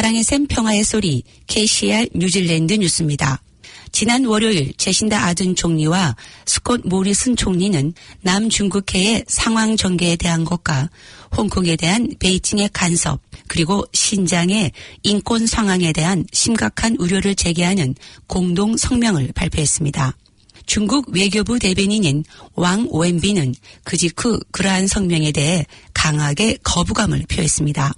사랑의 샘 평화의 소리 KCR 뉴질랜드 뉴스입니다. 지난 월요일 제신다 아든 총리와 스콧 모리슨 총리는 남중국해의 상황 전개에 대한 것과 홍콩에 대한 베이징의 간섭 그리고 신장의 인권 상황에 대한 심각한 우려를 제기하는 공동 성명을 발표했습니다. 중국 외교부 대변인인 왕 웬비는 그 직후 그러한 성명에 대해 강하게 거부감을 표했습니다.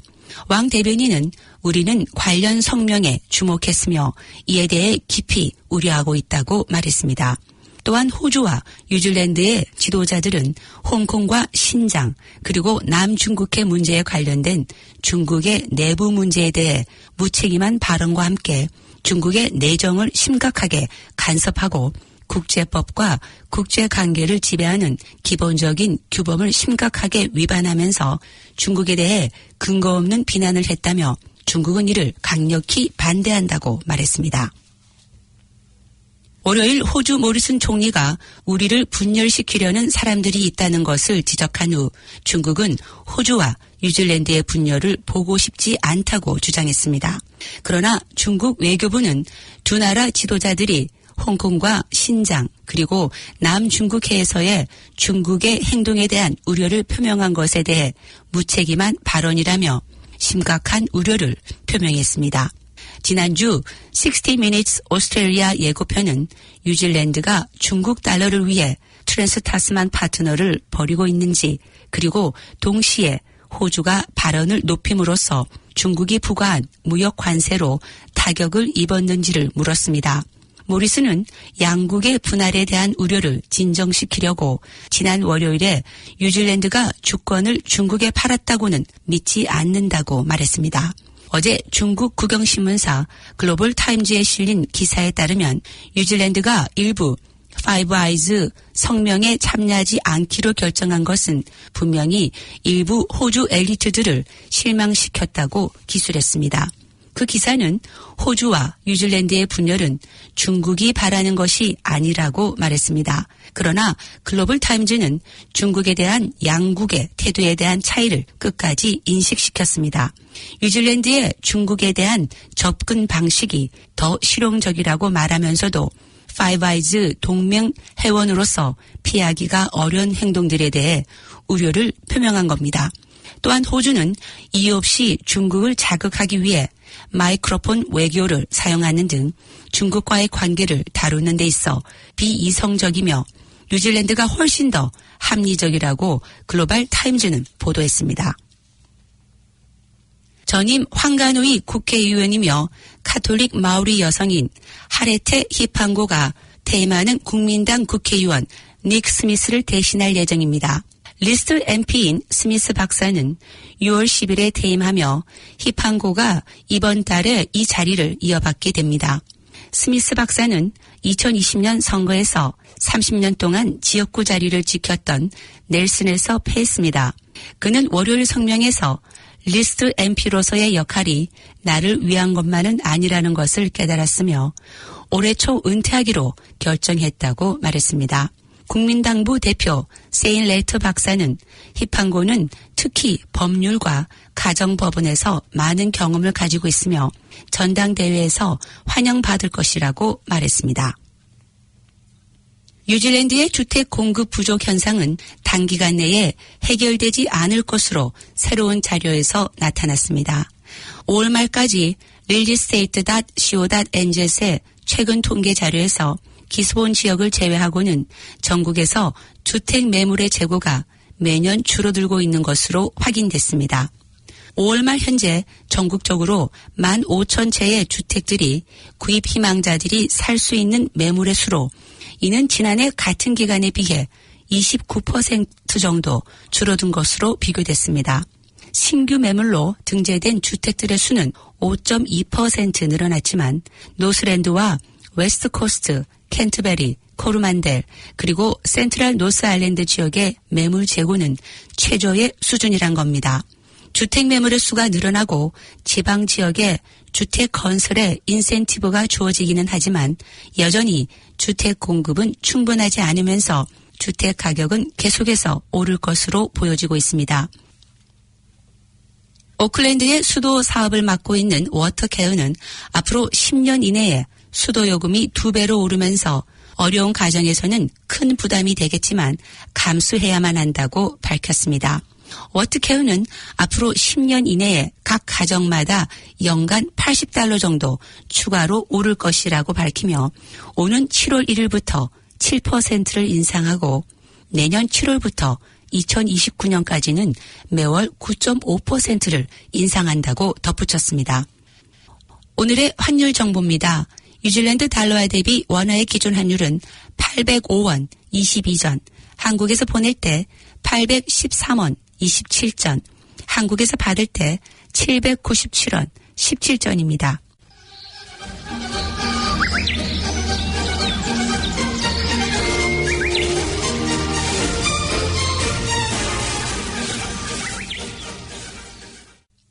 왕 대변인은 우리는 관련 성명에 주목했으며 이에 대해 깊이 우려하고 있다고 말했습니다. 또한 호주와 뉴질랜드의 지도자들은 홍콩과 신장 그리고 남중국해 문제에 관련된 중국의 내부 문제에 대해 무책임한 발언과 함께 중국의 내정을 심각하게 간섭하고 국제법과 국제관계를 지배하는 기본적인 규범을 심각하게 위반하면서 중국에 대해 근거 없는 비난을 했다며 중국은 이를 강력히 반대한다고 말했습니다. 월요일 호주 모리슨 총리가 우리를 분열시키려는 사람들이 있다는 것을 지적한 후 중국은 호주와 뉴질랜드의 분열을 보고 싶지 않다고 주장했습니다. 그러나 중국 외교부는 두 나라 지도자들이 홍콩과 신장 그리고 남중국해에서의 중국의 행동에 대한 우려를 표명한 것에 대해 무책임한 발언이라며 심각한 우려를 표명했습니다. 지난주 60 Minutes 오스트레일리아 예고편은 뉴질랜드가 중국 달러를 위해 트랜스 타스만 파트너를 버리고 있는지 그리고 동시에 호주가 발언을 높임으로써 중국이 부과한 무역 관세로 타격을 입었는지를 물었습니다. 모리스는 양국의 분할에 대한 우려를 진정시키려고 지난 월요일에 뉴질랜드가 주권을 중국에 팔았다고는 믿지 않는다고 말했습니다. 어제 중국 국영신문사 글로벌 타임즈에 실린 기사에 따르면 뉴질랜드가 일부 파이브 아이즈 성명에 참여하지 않기로 결정한 것은 분명히 일부 호주 엘리트들을 실망시켰다고 기술했습니다. 그 기사는 호주와 뉴질랜드의 분열은 중국이 바라는 것이 아니라고 말했습니다. 그러나 글로벌 타임즈는 중국에 대한 양국의 태도에 대한 차이를 끝까지 인식시켰습니다. 뉴질랜드의 중국에 대한 접근 방식이 더 실용적이라고 말하면서도 파이브아이즈 동맹 회원으로서 피하기가 어려운 행동들에 대해 우려를 표명한 겁니다. 또한 호주는 이유 없이 중국을 자극하기 위해 마이크로폰 외교를 사용하는 등 중국과의 관계를 다루는 데 있어 비이성적이며 뉴질랜드가 훨씬 더 합리적이라고 글로벌 타임즈는 보도했습니다. 전임 황가노이 국회의원이며 카톨릭 마우리 여성인 하레테 히판고가 퇴임하는 국민당 국회의원 닉 스미스를 대신할 예정입니다. 리스트 MP인 스미스 박사는 6월 10일에 퇴임하며 히판고가 이번 달에 이 자리를 이어받게 됩니다. 스미스 박사는 2020년 선거에서 30년 동안 지역구 자리를 지켰던 넬슨에서 패했습니다. 그는 월요일 성명에서 리스트 MP로서의 역할이 나를 위한 것만은 아니라는 것을 깨달았으며 올해 초 은퇴하기로 결정했다고 말했습니다. 국민당부 대표 세인 레트 박사는 히판고는 특히 법률과 가정법원에서 많은 경험을 가지고 있으며 전당대회에서 환영받을 것이라고 말했습니다. 뉴질랜드의 주택 공급 부족 현상은 단기간 내에 해결되지 않을 것으로 새로운 자료에서 나타났습니다. 5월 말까지 릴리스테이트.co.nz의 최근 통계 자료에서 기스본 지역을 제외하고는 전국에서 주택 매물의 재고가 매년 줄어들고 있는 것으로 확인됐습니다. 5월 말 현재 전국적으로 1만 5천 채의 주택들이 구입 희망자들이 살 수 있는 매물의 수로 이는 지난해 같은 기간에 비해 29% 정도 줄어든 것으로 비교됐습니다. 신규 매물로 등재된 주택들의 수는 5.2% 늘어났지만 노스랜드와 웨스트 코스트, 켄트베리, 코르만델 그리고 센트럴 노스 아일랜드 지역의 매물 재고는 최저의 수준이란 겁니다. 주택 매물의 수가 늘어나고 지방 지역에 주택 건설에 인센티브가 주어지기는 하지만 여전히 주택 공급은 충분하지 않으면서 주택 가격은 계속해서 오를 것으로 보여지고 있습니다. 오클랜드의 수도 사업을 맡고 있는 워터 케어는 앞으로 10년 이내에 수도 요금이 두 배로 오르면서 어려운 가정에서는 큰 부담이 되겠지만 감수해야만 한다고 밝혔습니다. 워터케어는 앞으로 10년 이내에 각 가정마다 연간 80달러 정도 추가로 오를 것이라고 밝히며 오는 7월 1일부터 7%를 인상하고 내년 7월부터 2029년까지는 매월 9.5%를 인상한다고 덧붙였습니다. 오늘의 환율 정보입니다. 뉴질랜드 달러화 대비 원화의 기준 환율은 805원 22전, 한국에서 보낼 때 813원 27전, 한국에서 받을 때 797원 17전입니다.